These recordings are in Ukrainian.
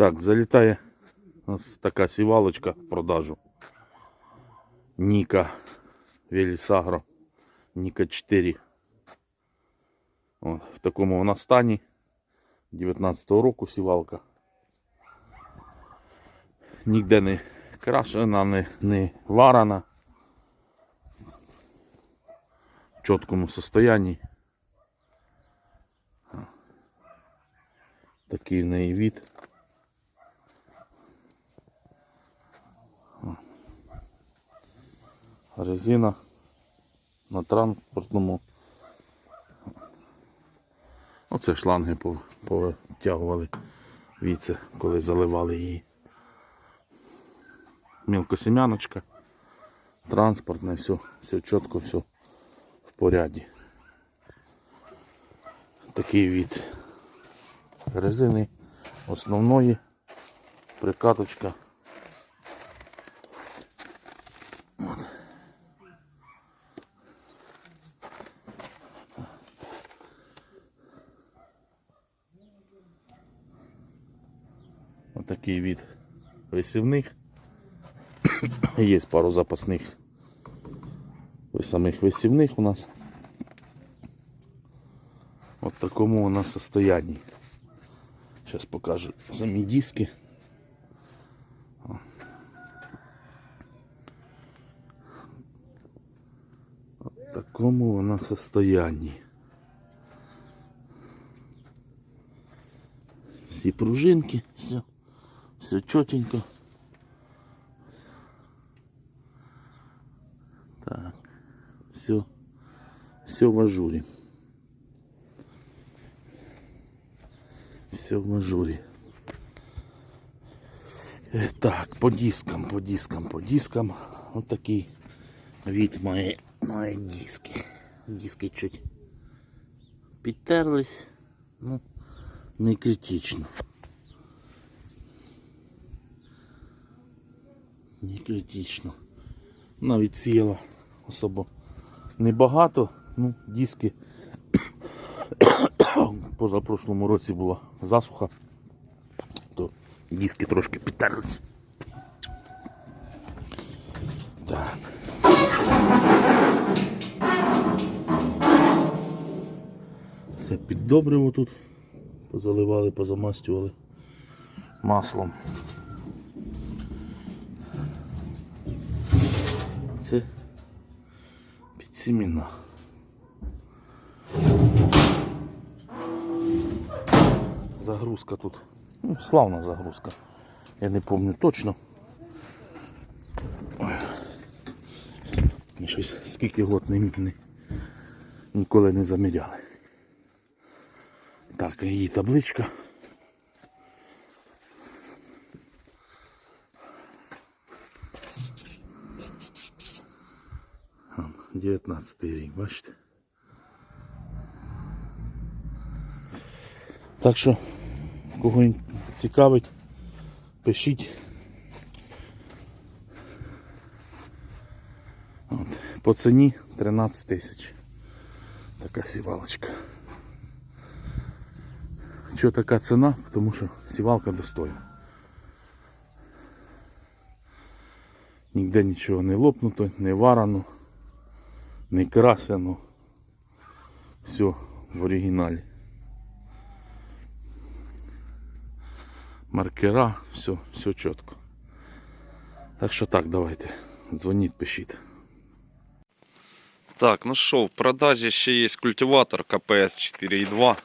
Так, залітає у нас така сівалочка в продажу. Ніка Велісагро. Ніка 4. От, в такому вона стані. 19-го року сівалка. Ніде не крашена, не, не варена. В чіткому состоянні. Такий в неї від. Резина на транспортному. Оце шланги повитягували віце, коли заливали її. Мілкосім'яночка, транспортне, все, все чітко, все в поряді. Такий від резини основної прикаточка. Отакий від висівних. Є пару запасних самих висівних у нас. От такому вона состоянні. Зараз покажу самі диски. От такому вона состоянні. Всі пружинки, все, все чотенько. Так, все, все в ажурі. Все в ажурі. Е, Так, по дискам, по дискам, по дискам. Ось такий від має, має диски. Диски чуть підтерлись. Ну, не критично. Не критично. Навіть сіяла особо небагато. Ну, диски позапрошлому році була засуха, то диски трошки підтерлись. Так. Це під добриво тут. Позаливали, позамастювали маслом. Це під сіміна. Загрузка тут. Ну, славна загрузка. Я не пам'ятаю точно. Щось скільки год не, не, ніколи не заміряли. Так, її табличка. 19 рік, бачите? Так що, кого цікавить, пишіть. От, по ціні 13 тисяч. Така сівалочка. Чого така ціна? Тому що сівалка достойна. Ніде нічого не лопнуто, не варано, Не красено. Все в оригіналі. Маркера, все, все чітко. Так що так, давайте. Дзвоніть, пишіть. Так, ну що, в продажі ще є культиватор КПС 4.2.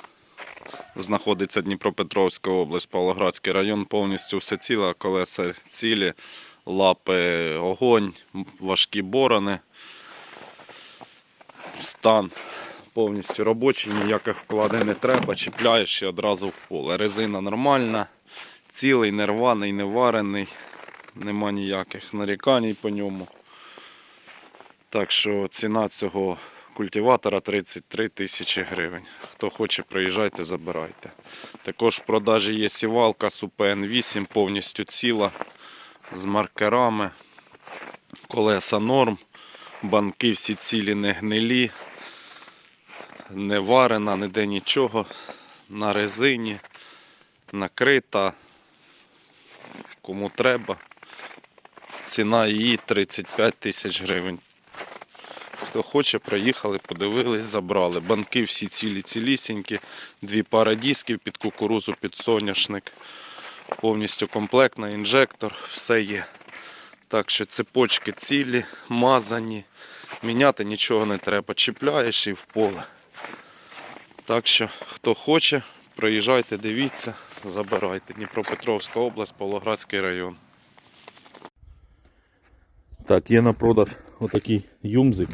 Знаходиться Дніпропетровська область, Павлоградський район, повністю все ціле, колеса цілі, лапи огонь, важкі борони. Стан повністю робочий, ніяких вкладень не треба, чіпляєш і одразу в поле. Резина нормальна, цілий, не рваний, не варений, нема ніяких нарікань по ньому. Так що ціна цього культиватора 33 тисячі гривень. Хто хоче, приїжджайте, забирайте. Також в продажі є сівалка Супен 8 повністю ціла з маркерами, колеса норм, банки всі цілі не гнилі, не варена, ніде нічого. На резині, накрита, кому треба. Ціна її 35 тисяч гривень. Хто хоче, приїхали, подивились, забрали. Банки всі цілі цілісінькі, дві пари дисків під кукурузу, під соняшник. Повністю комплектна, інжектор, все є. Так що цепочки цілі, мазані. Міняти нічого не треба. Чіпляєш і в поле. Так що, хто хоче, приїжджайте, дивіться, забирайте. Дніпропетровська область, Павлоградський район. Так, є на продаж отакий юмзик.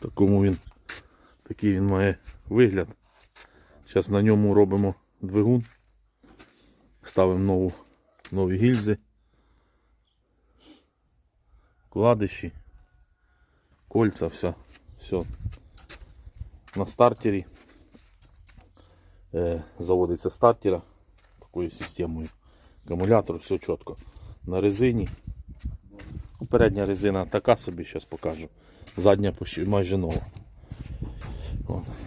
Такому він, такий він має вигляд. Зараз на ньому робимо двигун. Ставимо нову, нові гільзи. Вкладиші. Кольця, все. все. На стартері. Е, заводиться стартера такою системою. Акумулятор, все чітко. На резині. Передня резина така собі, зараз покажу. Задня майже нова.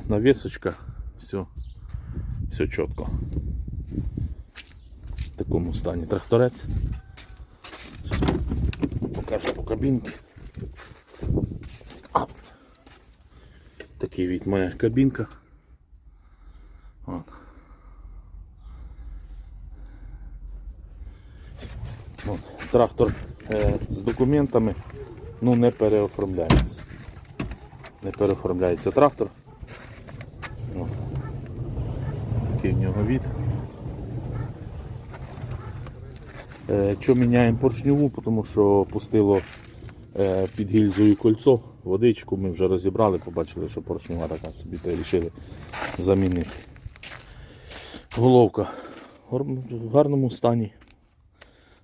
Навісочка, все, все чітко. В такому стані тракторець. Покажу по кабінці. А. Такий від моя кабінка. От. Трактор е, з документами ну, не переоформляється. Не переоформляється трактор. От. Такий в нього від. Е, що міняємо поршньову, тому що пустило е, під гільзою кольцо, водичку ми вже розібрали, побачили, що поршнева така собі та замінити. Головка в гарному стані.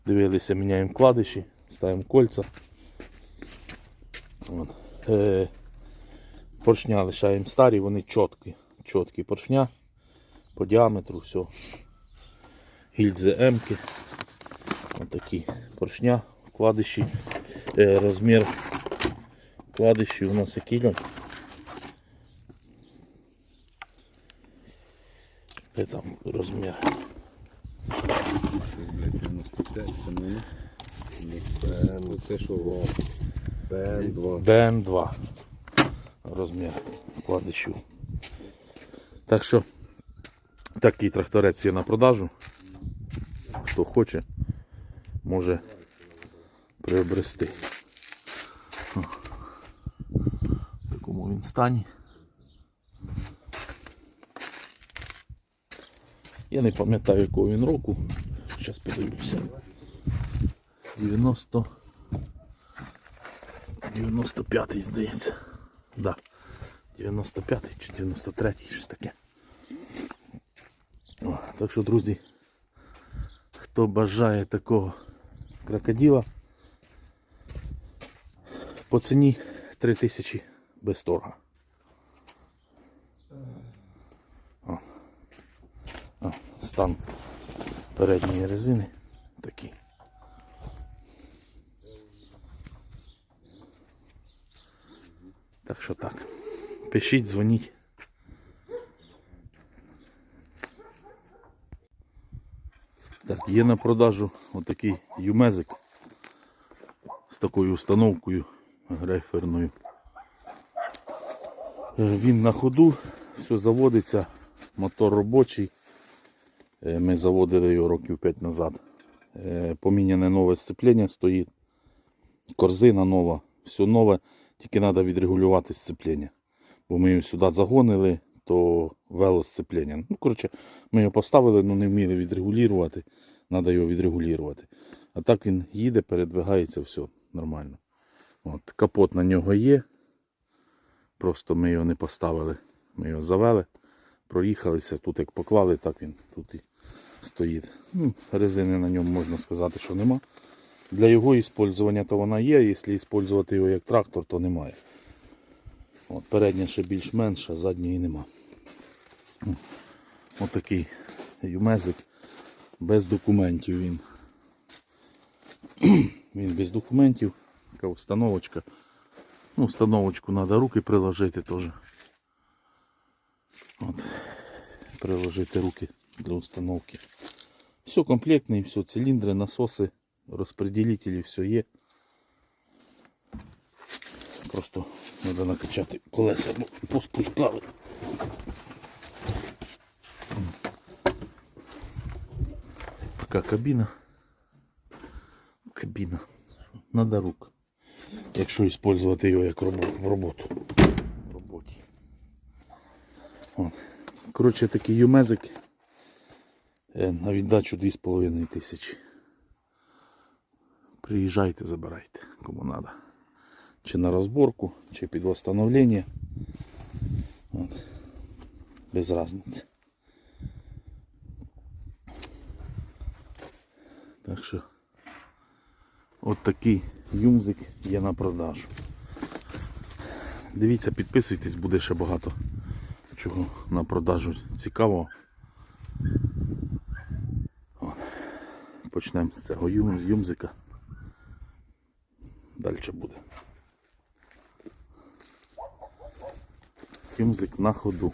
Дивилися, міняємо вкладиші, ставимо кольця. От. Е, поршня лишаємо старі, вони чіткі. Чіткі поршня по діаметру, все. Гільзи М-ки. Отакі поршня, вкладиші. Е, розмір вкладиші у нас який льон? Де там розмір? 95, це не Ну, це що вау. БН2. БН2 розмір вкладишів. Так що такий тракторець є на продажу. Хто хоче, може приобрести. В такому він стані. Я не пам'ятаю, якого він року. Зараз подивлюся. 90. 95-й, здається. Да. 95-й чи 93-й, щось таке. О, так що, друзі, хто бажає такого крокодила, по ціні 3000 без торга. О. О, стан передньої резини такий. Так що так. Пишіть, дзвоніть. Є на продажу отакий юмезик з такою установкою грейферною. Е, Він на ходу, все заводиться, мотор робочий. Е, Ми заводили його років 5 назад. Е, Поміняне нове сцеплення стоїть. Корзина нова, все нове, тільки треба відрегулювати сцеплення. Бо ми його сюди загонили, то вело сцеплення. Ну, коротше, ми його поставили, але не вміли відрегулювати. Треба його відрегулювати. А так він їде, передвигається, все нормально. От, капот на нього є. Просто ми його не поставили. Ми його завели, проїхалися, тут як поклали, так він тут і стоїть. Ну, резини на ньому можна сказати, що нема. Для його використання то вона є, якщо використовувати його як трактор, то немає. От, передня ще більш-менш, а задньої нема. Отакий юмезик без документів він. Він без документів, така установочка. Ну, установочку треба руки приложити теж. От. Приложити руки для установки. Все комплектний, все, циліндри, насоси, розпределителі, все є. Просто треба накачати колеса, бо поспускали. Така кабіна. Кабіна. Надо рук. Якщо використовувати його як в роботу. В роботі. От. Коротше, такий юмезик. Е, На віддачу 2,5 тисячі. Приїжджайте, забирайте, кому треба. Чи на розборку, чи під восстановлення. Без різниці. Так що от такий юмзик є на продажу. Дивіться, підписуйтесь, буде ще багато чого на продажу цікавого. Почнемо з цього юмзика. Далі буде. Юмзик на ходу.